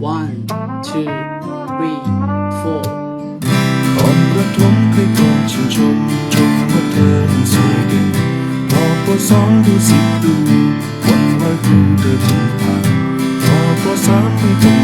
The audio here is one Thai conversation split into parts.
one two three four ตอนประถมเคยโกรธชื่นชมชมว่าเธอนั้นสวยเด่นพอปสองดูสิดูวันว่าคุณเธอทิ้งผ่านพอปสามไม่ต้อง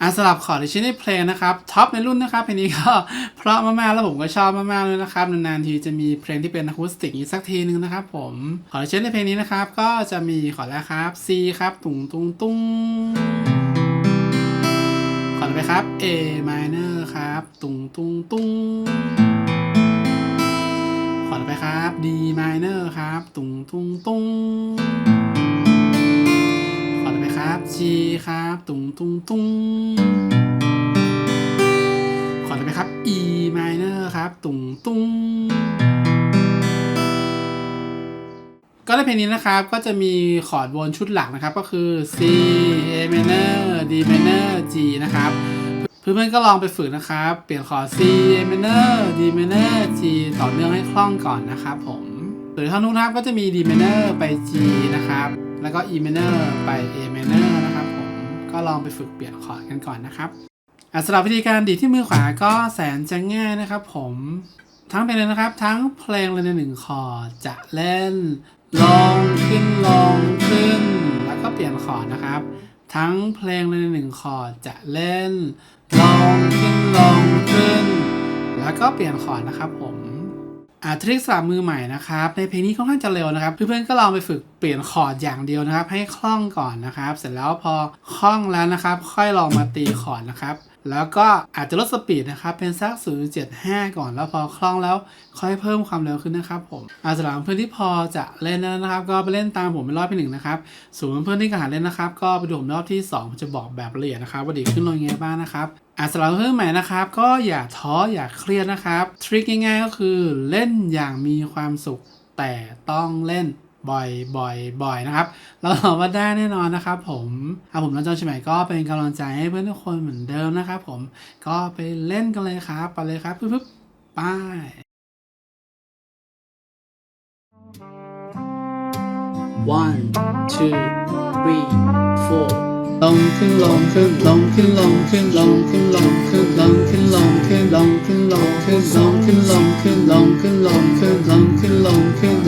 อะสำหรับขอร์ดที่ใช้ในเพลงนะครับท็อปในรุ่นนะครับเพลงนี้ก็เพราะมากๆแล้วผมก็ชอบมากๆเลยนะครับนานๆทีจะมีเพลงที่เป็นอะคูสติกอีกสักทีนึงนะครับผมขอร์ดที่ในเพลงนี้นะครับ ก็จะมีขอร์ดแรกครับ C ครับตุงตุงตุงขอต่อไปครับ A minor ครับ ตุงตุงตุงขอต่อไปครับ D minor ครับ ตุงตุงตุง อต่อไปครับ G ครับ ตุงตุงตุงขอต่อไปครับ E minor ครับ ตุงตุงก็ในเพลงนี้นะครับก็จะมีคอร์ดวนชุดหลักนะครับ ก็คือ C A minor D minor G นะครับเพื่อนๆก็ลองไปฝึกนะครับ เปลี่ยนคอร์ด C A minor D minor G ต่อเนื่องให้คล่องก่อนนะครับผมส่วนท่อนนู้นนะครับก็จะมี D minor ไป G นะครับ แล้วก็ E minor ไป A minor นะครับผมก็ลองไปฝึกเปลี่ยนคอร์ดกันก่อนนะครับอะสำหรับวิธีการดีดที่มือขวาก็แสนจะง่ายนะครับผมทั้งเพลงเลยนะครับ ทั้งเพลงเลยในหนึ่งคอร์ดจะเล่น ลงขึ้นลงขึ้น แล้วก็เปลี่ยนคอร์ดนะครับ ทั้งเพลงเลยในหนึ่งคอร์ดจะเล่น ลงขึ้นลงขึ้น แล้วก็เปลี่ยนคอร์ดนะครับผม อาทริคสำหรับมือใหม่นะครับในเพลงนี้ค่อนข้างจะเร็วนะครับเพื่อนๆก็ลองไปฝึกเปลี่ยนคอร์ดอย่างเดียวนะครับ ให้คล่องก่อนนะครับ เสร็จแล้วพอคล่องแล้วนะครับ ค่อยลองมาตีคอร์ดนะครับ แล้วก็อาจจะลดสปีดนะครับ เป็นสัก 0.75 ก่อนแล้วพอคล่องแล้วค่อยเพิ่มความเร็วขึ้นนะครับผมอาสำหรับเพื่อนที่พอจะเล่นแล้วนะครับ ก็ไปเล่นตามผมเป็นรอบที่หนึ่งนะครับส่วนเพื่อนที่กำลังเล่นนะครับ ก็ไปดูผมรอบที่สองผมจะบอกแบบละเอียดนะครับว่าดีขึ้นลงยังไงบ้างนะครับอะสำหรับเพื่อนใหม่นะครับ ก็อย่าท้ออย่าเครียดนะครับทริคง่ายๆก็คือเล่นอย่างมีความสุขแต่ต้องเล่น บ่อยบ่อยบ่อยนะครับ เราหวังว่าได้แน่นอนนะครับผมอะผมน้องจอชใหม่ก็เป็นกำลังใจให้เพื่อนทุกคนเหมือนเดิมนะครับผมก็ไปเล่นกันเลยครับไปเลยครับปึ๊บๆไป้าย one two three four ลงขึ้นลงขึ้นลงขึ้นลงขึ้นลงขึ้นลงขึ้นลงขึ้นลงขึ้นลงขึ้นลงขึ้นลงขึ้นลงขึ้นลงขึ้นลงขึ้นลงขึ้นลงขึ้นลง